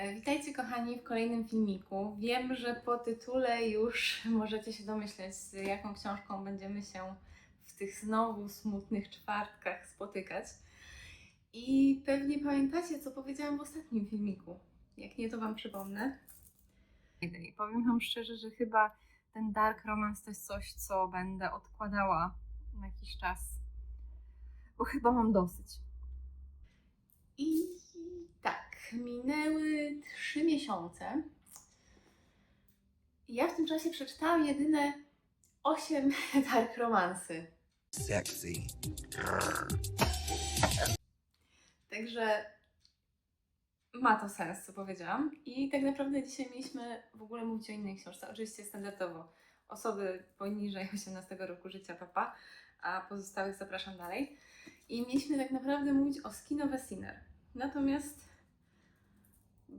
E, Witajcie kochani w kolejnym filmiku. Wiem, że po tytule już możecie się domyśleć, z jaką książką będziemy się w tych znowu smutnych czwartkach spotykać. I pewnie pamiętacie, co powiedziałam w ostatnim filmiku. Jak nie, to Wam przypomnę. I powiem Wam szczerze, że chyba ten dark romance to jest coś, co będę odkładała na jakiś czas, bo chyba mam dosyć. I tak, minęły trzy miesiące. I Ja w tym czasie przeczytałam jedyne osiem dark romansy. Sexy. Także ma to sens, co powiedziałam. I tak naprawdę dzisiaj mieliśmy w ogóle mówić o innej książce. Oczywiście standardowo osoby poniżej 18 roku życia papa, a pozostałych zapraszam dalej. I mieliśmy tak naprawdę mówić o Skin of a Sinner. Natomiast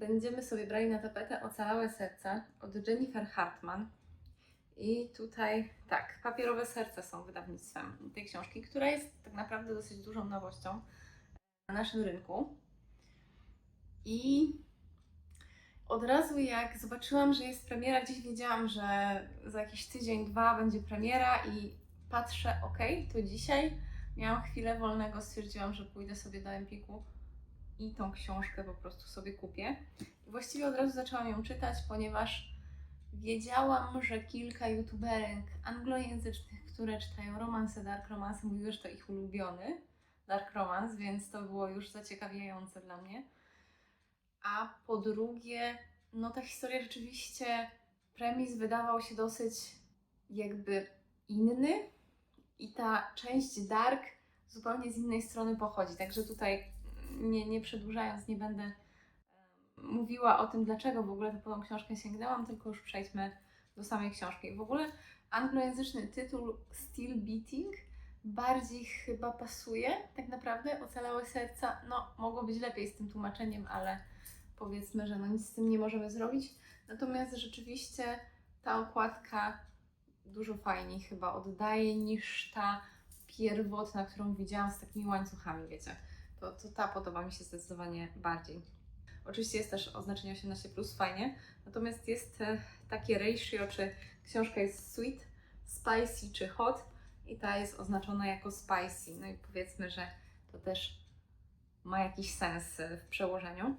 będziemy sobie brali na tapetę Ocalałe Serca od Jennifer Hartman. I tutaj, tak, papierowe serca są wydawnictwem tej książki, która jest tak naprawdę dosyć dużą nowością na naszym rynku. I od razu jak zobaczyłam, że jest premiera, gdzieś wiedziałam, że za jakiś tydzień, dwa będzie premiera i patrzę, ok, to dzisiaj miałam chwilę wolnego, stwierdziłam, że pójdę sobie do Empiku i tą książkę po prostu sobie kupię. Właściwie od razu zaczęłam ją czytać, ponieważ wiedziałam, że kilka youtuberek anglojęzycznych, które czytają romanse, dark romanse, mówiły, że to ich ulubiony dark romance, więc to było już zaciekawiające dla mnie. A po drugie, no ta historia rzeczywiście, premis wydawał się dosyć jakby inny i ta część dark zupełnie z innej strony pochodzi. Także tutaj nie, nie przedłużając, nie będę mówiła o tym, dlaczego w ogóle po tą książkę sięgnęłam, tylko już przejdźmy do samej książki. W ogóle anglojęzyczny tytuł Still Beating bardziej chyba pasuje, tak naprawdę, Ocalałe Serca, no mogło być lepiej z tym tłumaczeniem, ale powiedzmy, że no nic z tym nie możemy zrobić. Natomiast rzeczywiście ta okładka dużo fajniej chyba oddaje niż ta pierwotna, którą widziałam z takimi łańcuchami, wiecie. To, to ta podoba mi się zdecydowanie bardziej. Oczywiście jest też oznaczenie 18+, fajnie, natomiast jest e, takie ratio, czy książka jest sweet, spicy czy hot i ta jest oznaczona jako spicy. No i powiedzmy, że to też ma jakiś sens e, w przełożeniu.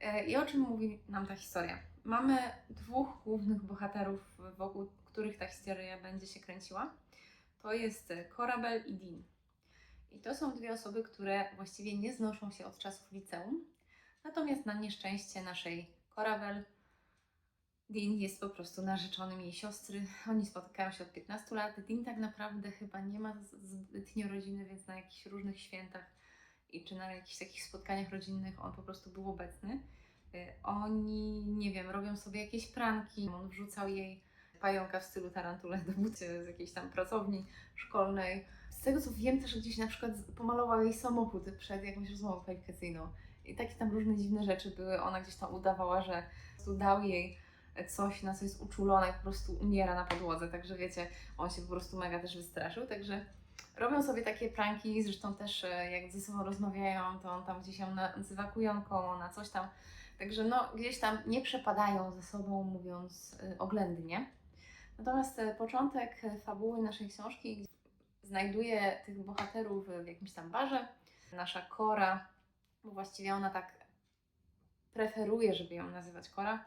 E, I o czym mówi nam ta historia? Mamy dwóch głównych bohaterów, wokół których ta historia będzie się kręciła. To jest Korabel i Dean. I to są dwie osoby, które właściwie nie znoszą się od czasów liceum. Natomiast na nieszczęście naszej Korabel, Dean jest po prostu narzeczonym jej siostry. Oni spotykają się od 15 lat. Dean tak naprawdę chyba nie ma zbytnio rodziny, więc na jakichś różnych świętach i czy na jakichś takich spotkaniach rodzinnych on po prostu był obecny. Y, Oni, nie wiem, robią sobie jakieś pranki. On wrzucał jej pająka w stylu tarantule do buty z jakiejś tam pracowni szkolnej. Z tego co wiem, też gdzieś na przykład pomalował jej samochód przed jakąś rozmową kwalifikacyjną. I takie tam różne dziwne rzeczy były. Ona gdzieś tam udawała, że dał jej coś, na co jest uczulona i po prostu umiera na podłodze. Także wiecie, on się po prostu mega też wystraszył. Także robią sobie takie pranki, zresztą też e, jak ze sobą rozmawiają, to on tam gdzieś ją nazywa kujonką, ona coś tam. Także no gdzieś tam nie przepadają ze sobą, mówiąc y, oględnie. Natomiast e, początek e, fabuły naszej książki znajduje tych bohaterów w jakimś tam barze. Nasza Kora, bo właściwie ona tak preferuje, żeby ją nazywać Kora.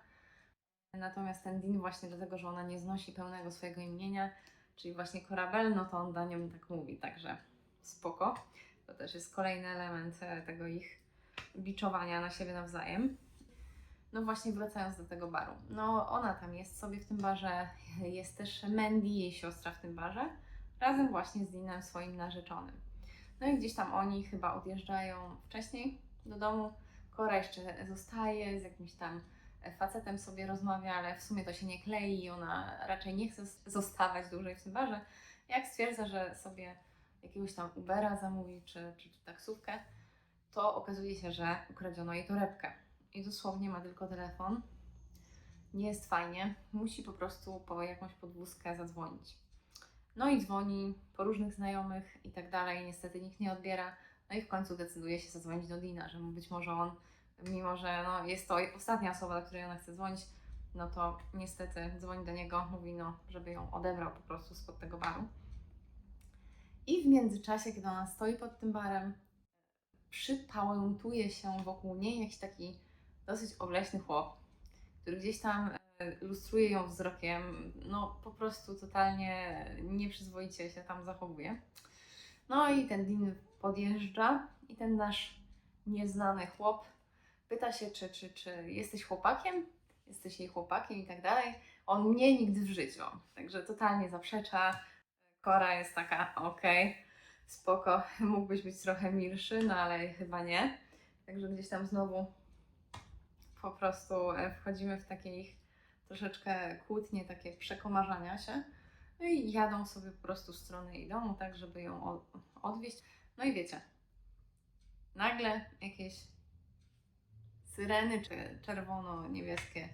Natomiast ten Dean właśnie dlatego, że ona nie znosi pełnego swojego imienia, czyli właśnie Korabel, no to on dla nią tak mówi, także spoko. To też jest kolejny element e, tego ich biczowania na siebie nawzajem. No właśnie wracając do tego baru. No ona tam jest sobie w tym barze, jest też Mandy, jej siostra w tym barze, razem właśnie z Deanem swoim narzeczonym. No i gdzieś tam oni chyba odjeżdżają wcześniej do domu. Kora jeszcze zostaje, z jakimś tam facetem sobie rozmawia, ale w sumie to się nie klei i ona raczej nie chce zostawać dłużej w tym barze. Jak stwierdza, że sobie jakiegoś tam Ubera zamówi czy, czy, czy taksówkę, to okazuje się, że ukradziono jej torebkę. I dosłownie ma tylko telefon. Nie jest fajnie. Musi po prostu po jakąś podwózkę zadzwonić. No i dzwoni po różnych znajomych i tak dalej. Niestety nikt nie odbiera. No i w końcu decyduje się zadzwonić do Dina, że być może on mimo że no, jest to ostatnia osoba, do której ona chce dzwonić, no to niestety dzwoni do niego, mówi no, żeby ją odebrał po prostu spod tego baru. I w międzyczasie, kiedy ona stoi pod tym barem, przypałętuje się wokół niej jakiś taki dosyć obleśny chłop, który gdzieś tam lustruje ją wzrokiem, no po prostu totalnie nieprzyzwoicie się tam zachowuje. No i ten Dean podjeżdża i ten nasz nieznany chłop pyta się, czy, czy, czy jesteś chłopakiem, jesteś jej chłopakiem i tak dalej. On mnie nigdy w życiu, także totalnie zaprzecza. Kora jest taka, okej, spoko, mógłbyś być trochę milszy, no ale chyba nie. Także gdzieś tam znowu po prostu e, wchodzimy w takie ich troszeczkę kłótnie, takie przekomarzania się. No i jadą sobie po prostu w stronę jej domu, tak żeby ją odwieźć. No i wiecie, nagle jakieś syreny czy czerwono-niebieskie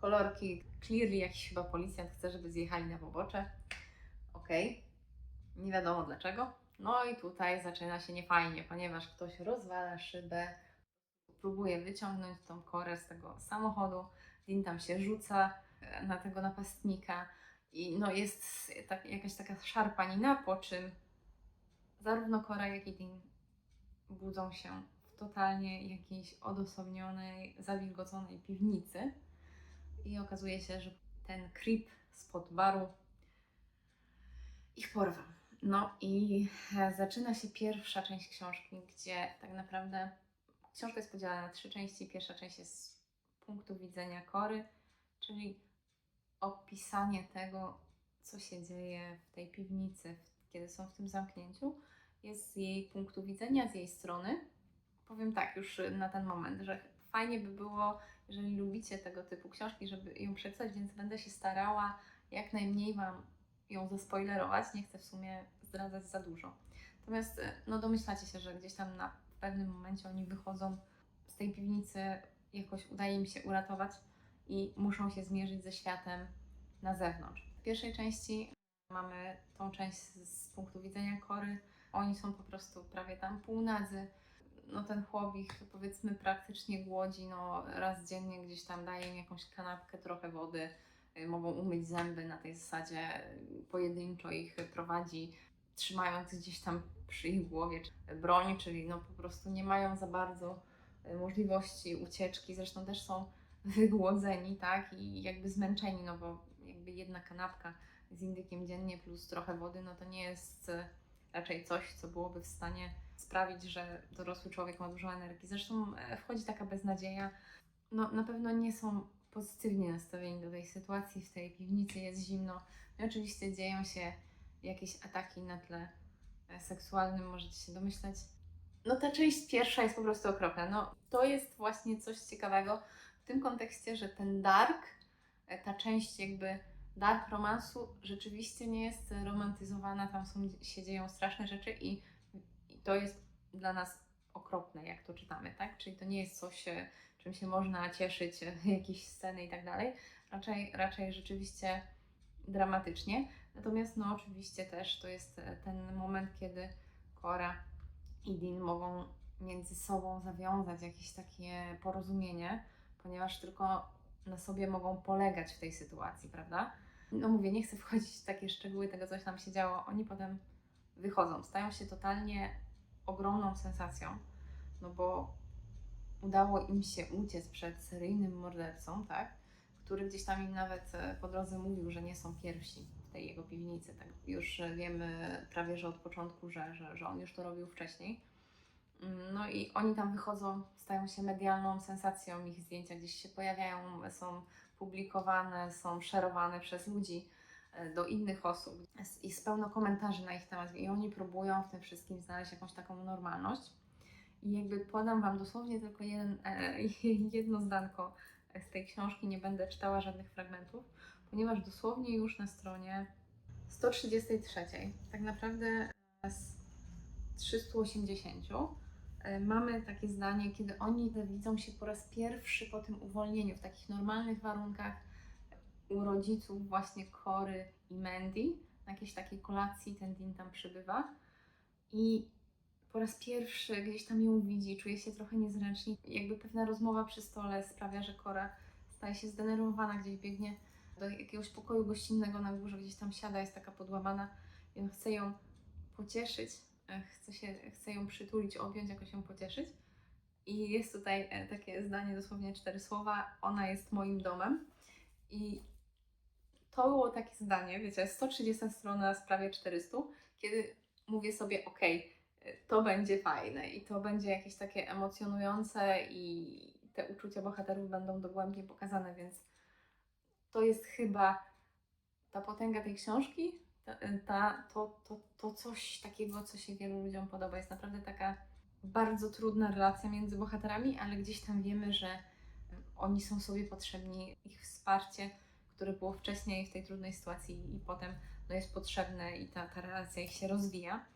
kolorki. Clearly jakiś chyba policjant chce, żeby zjechali na pobocze. Okej, nie wiadomo dlaczego. No i tutaj zaczyna się niefajnie, ponieważ ktoś rozwala szybę, próbuje wyciągnąć tą korę z tego samochodu. Dean tam się rzuca e, na tego napastnika i no jest tak, jakaś taka szarpanina, po czym zarówno Kora, jak i Dean budzą się w totalnie jakiejś odosobnionej, zawilgoconej piwnicy i okazuje się, że ten creep spod baru ich porwał. No i e, zaczyna się pierwsza część książki, gdzie tak naprawdę książka jest podzielona na trzy części. Pierwsza część jest punktu widzenia Kory, czyli opisanie tego, co się dzieje w tej piwnicy, kiedy są w tym zamknięciu. Jest z jej punktu widzenia, z jej strony. Powiem tak już na ten moment, że fajnie by było, jeżeli lubicie tego typu książki, żeby ją przeczytać, więc będę się starała jak najmniej Wam ją zaspoilerować. Nie chcę w sumie zdradzać za dużo. Natomiast e, no domyślacie się, że gdzieś tam na pewnym momencie oni wychodzą z tej piwnicy, jakoś udaje im się uratować i muszą się zmierzyć ze światem na zewnątrz. W pierwszej części mamy tą część z, punktu widzenia Kory. Oni są po prostu prawie tam półnadzy. No ten chłop ich powiedzmy praktycznie głodzi, no raz dziennie gdzieś tam daje im jakąś kanapkę, trochę wody, y, mogą umyć zęby na tej zasadzie, pojedynczo ich prowadzi, trzymając gdzieś tam przy ich głowie broń, czyli no po prostu nie mają za bardzo możliwości ucieczki, zresztą też są wygłodzeni, tak, i jakby zmęczeni, no bo jakby jedna kanapka z indykiem dziennie plus trochę wody, no to nie jest y, raczej coś, co byłoby w stanie sprawić, że dorosły człowiek ma dużo energii. Zresztą e, wchodzi taka beznadzieja, no na pewno nie są pozytywnie nastawieni do tej sytuacji, w tej piwnicy jest zimno, no oczywiście dzieją się jakieś ataki na tle e, seksualnym, możecie się domyślać. No ta część pierwsza jest po prostu okropna. No to jest właśnie coś ciekawego w tym kontekście, że ten dark, e, ta część jakby dark romansu rzeczywiście nie jest romantyzowana, tam są, się dzieją straszne rzeczy i, i to jest dla nas okropne, jak to czytamy, tak? Czyli to nie jest coś, e, czym się można cieszyć, e, jakieś sceny i tak dalej. Raczej, raczej rzeczywiście dramatycznie. Natomiast no oczywiście też to jest ten moment, kiedy Cora i Dean mogą między sobą zawiązać jakieś takie porozumienie, ponieważ tylko na sobie mogą polegać w tej sytuacji, prawda? No mówię, nie chcę wchodzić w takie szczegóły tego, co tam się działo. Oni potem wychodzą, stają się totalnie ogromną sensacją, no bo udało im się uciec przed seryjnym mordercą, tak? Który gdzieś tam im nawet e, po drodze mówił, że nie są pierwsi tej jego piwnicy. Tak? Już e, wiemy prawie, że od początku, że, że, że on już to robił wcześniej. Mm, No i oni tam wychodzą, stają się medialną sensacją, ich zdjęcia gdzieś się pojawiają, są publikowane, są szerowane przez ludzi e, do innych osób Jest- pełno komentarzy na ich temat i oni próbują w tym wszystkim znaleźć jakąś taką normalność. I jakby podam Wam dosłownie tylko jeden, e, jedno zdanko z tej książki, nie będę czytała żadnych fragmentów, ponieważ dosłownie już na stronie 133, tak naprawdę z 380, e, mamy takie zdanie, kiedy oni widzą się po raz pierwszy po tym uwolnieniu w takich normalnych warunkach u rodziców właśnie Kory i Mandy, na jakiejś takiej kolacji ten Dean tam przybywa i po raz pierwszy gdzieś tam ją widzi, czuje się trochę niezręcznie. Jakby pewna rozmowa przy stole sprawia, że Kora staje się zdenerwowana, gdzieś biegnie do jakiegoś pokoju gościnnego na górze, gdzieś tam siada, jest taka podłamana i on chce ją pocieszyć, e, chce, się, chce ją przytulić, objąć, jakoś ją pocieszyć. I jest tutaj e, takie zdanie, dosłownie cztery słowa, ona jest moim domem. I to było takie zdanie, wiecie, 130 strona prawie 400, kiedy mówię sobie, okej, to będzie fajne i to będzie jakieś takie emocjonujące i te uczucia bohaterów będą dogłębnie pokazane, więc to jest chyba ta potęga tej książki, ta, ta, to, to, to coś takiego, co się wielu ludziom podoba. Jest naprawdę taka bardzo trudna relacja między bohaterami, ale gdzieś tam wiemy, że oni są sobie potrzebni, ich wsparcie, które było wcześniej w tej trudnej sytuacji i potem no, jest potrzebne i ta, ta relacja ich się rozwija.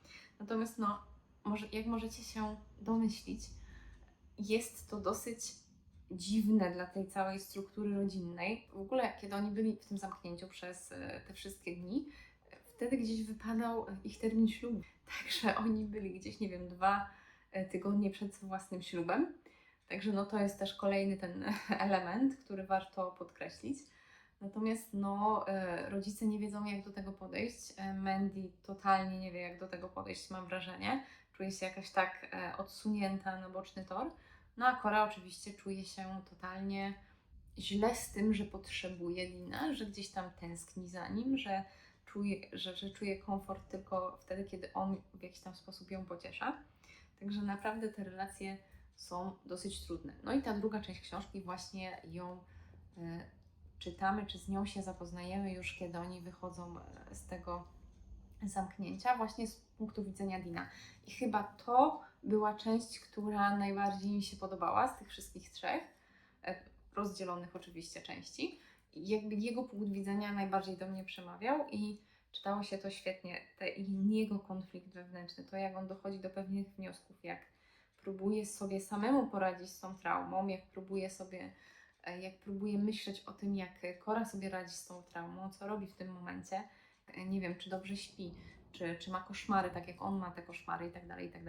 Natomiast no, może, jak możecie się domyślić, jest to dosyć dziwne dla tej całej struktury rodzinnej. W ogóle, kiedy oni byli w tym zamknięciu przez e, te wszystkie dni, e, wtedy gdzieś wypadał ich termin ślubu. Także oni byli gdzieś, nie wiem, dwa e, tygodnie przed własnym ślubem. Także no to jest też kolejny ten element, który warto podkreślić. Natomiast no, e, rodzice nie wiedzą, jak do tego podejść. E, Mandy totalnie nie wie, jak do tego podejść, mam wrażenie. Czuje się jakaś tak e, odsunięta na boczny tor. No a Cora oczywiście czuje się totalnie źle z tym, że potrzebuje Dina, że gdzieś tam tęskni za nim, że czuje, że, że czuje komfort tylko wtedy, kiedy on w jakiś tam sposób ją pociesza. Także naprawdę te relacje są dosyć trudne. No i ta druga część książki właśnie ją e, czytamy, czy z nią się zapoznajemy już, kiedy oni wychodzą e, z tego zamknięcia, właśnie z punktu widzenia Dina. I chyba to była część, która najbardziej mi się podobała z tych wszystkich trzech, e, rozdzielonych oczywiście części. Jakby jego punkt widzenia najbardziej do mnie przemawiał i czytało się to świetnie. Te, jego konflikt wewnętrzny, to jak on dochodzi do pewnych wniosków, jak próbuje sobie samemu poradzić z tą traumą, jak próbuje sobie E, jak próbuję myśleć o tym, jak Kora sobie radzi z tą traumą, co robi w tym momencie, nie wiem, czy dobrze śpi, czy, czy ma koszmary, tak jak on ma te koszmary i tak dalej, i tak.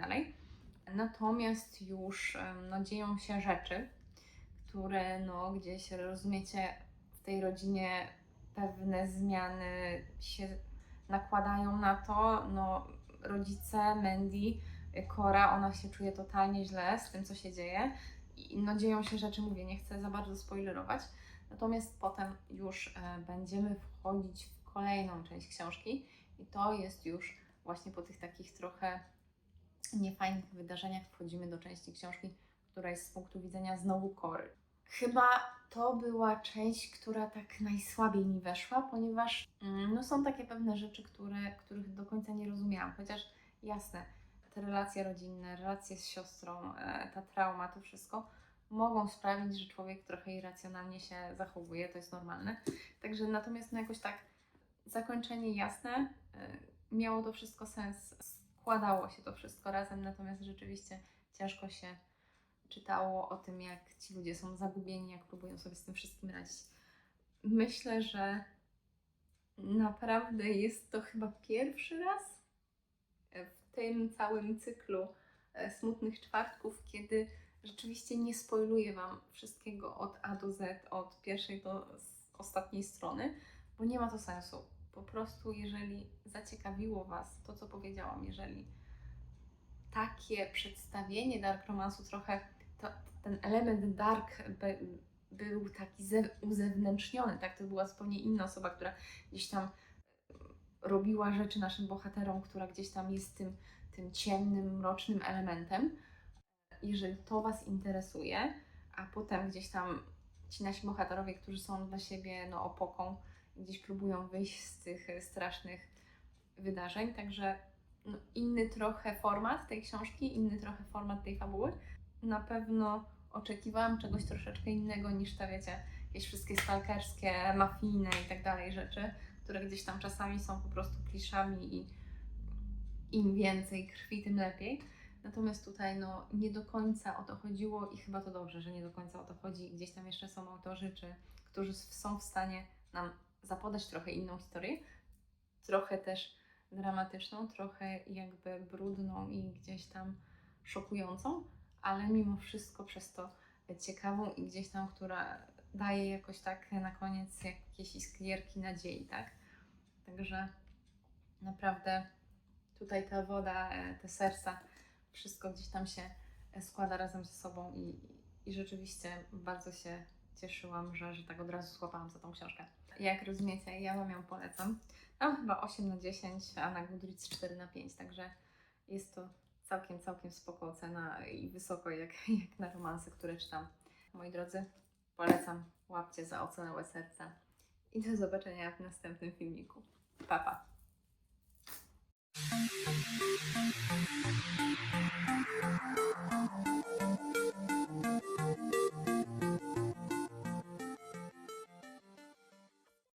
Natomiast już no, dzieją się rzeczy, które no, gdzieś, rozumiecie, w tej rodzinie pewne zmiany się nakładają na to. No, rodzice, Mandy, Kora, ona się czuje totalnie źle z tym, co się dzieje i no, dzieją się rzeczy, mówię, nie chcę za bardzo spoilerować. Natomiast potem już e, będziemy wchodzić w kolejną część książki i to jest już właśnie po tych takich trochę niefajnych wydarzeniach wchodzimy do części książki, która jest z punktu widzenia znowu kory. Chyba to była część, która tak najsłabiej mi weszła, ponieważ mm, no, są takie pewne rzeczy, które, których do końca nie rozumiałam. Chociaż jasne, te relacje rodzinne, relacje z siostrą, e, ta trauma, to wszystko mogą sprawić, że człowiek trochę irracjonalnie się zachowuje, to jest normalne. Także natomiast no jakoś tak zakończenie jasne, e, miało to wszystko sens, składało się to wszystko razem, natomiast rzeczywiście ciężko się czytało o tym, jak ci ludzie są zagubieni, jak próbują sobie z tym wszystkim radzić. Myślę, że naprawdę jest to chyba pierwszy raz w tym całym cyklu e, smutnych czwartków, kiedy rzeczywiście nie spoiluję Wam wszystkiego od A do Z, od pierwszej do ostatniej strony, bo nie ma to sensu. Po prostu, jeżeli zaciekawiło Was to, co powiedziałam, jeżeli takie przedstawienie Dark Romansu trochę, to, ten element dark by, był taki ze, uzewnętrzniony, tak? To była zupełnie inna osoba, która gdzieś tam robiła rzeczy naszym bohaterom, która gdzieś tam jest tym, tym ciemnym, mrocznym elementem. Jeżeli to Was interesuje, a potem gdzieś tam ci nasi bohaterowie, którzy są dla siebie no, opoką, gdzieś próbują wyjść z tych strasznych wydarzeń, także no, inny trochę format tej książki, inny trochę format tej fabuły. Na pewno oczekiwałam czegoś troszeczkę innego niż te, wiecie, jakieś wszystkie stalkerskie, mafijne i tak dalej rzeczy, które gdzieś tam czasami są po prostu kliszami i im więcej krwi, tym lepiej. Natomiast tutaj no, nie do końca o to chodziło i chyba to dobrze, że nie do końca o to chodzi. Gdzieś tam jeszcze są autorzy, czy, którzy są w stanie nam zapodać trochę inną historię, trochę też dramatyczną, trochę jakby brudną i gdzieś tam szokującą, ale mimo wszystko przez to ciekawą i gdzieś tam, która daje jakoś tak na koniec jakieś iskrierki nadziei, tak? Także naprawdę tutaj ta woda, e, te serca, wszystko gdzieś tam się e, składa razem ze sobą i, i rzeczywiście bardzo się cieszyłam, że, że tak od razu złapałam za tą książkę. Jak rozumiecie, ja Wam ją polecam. Mam chyba 8 na 10, a na Goodreads 4 na 5, także jest to całkiem, całkiem spoko cena i wysoko jak, jak na romanse, które czytam. Moi drodzy, polecam, łapcie za ocenę serca i do zobaczenia w następnym filmiku. Pa, pa.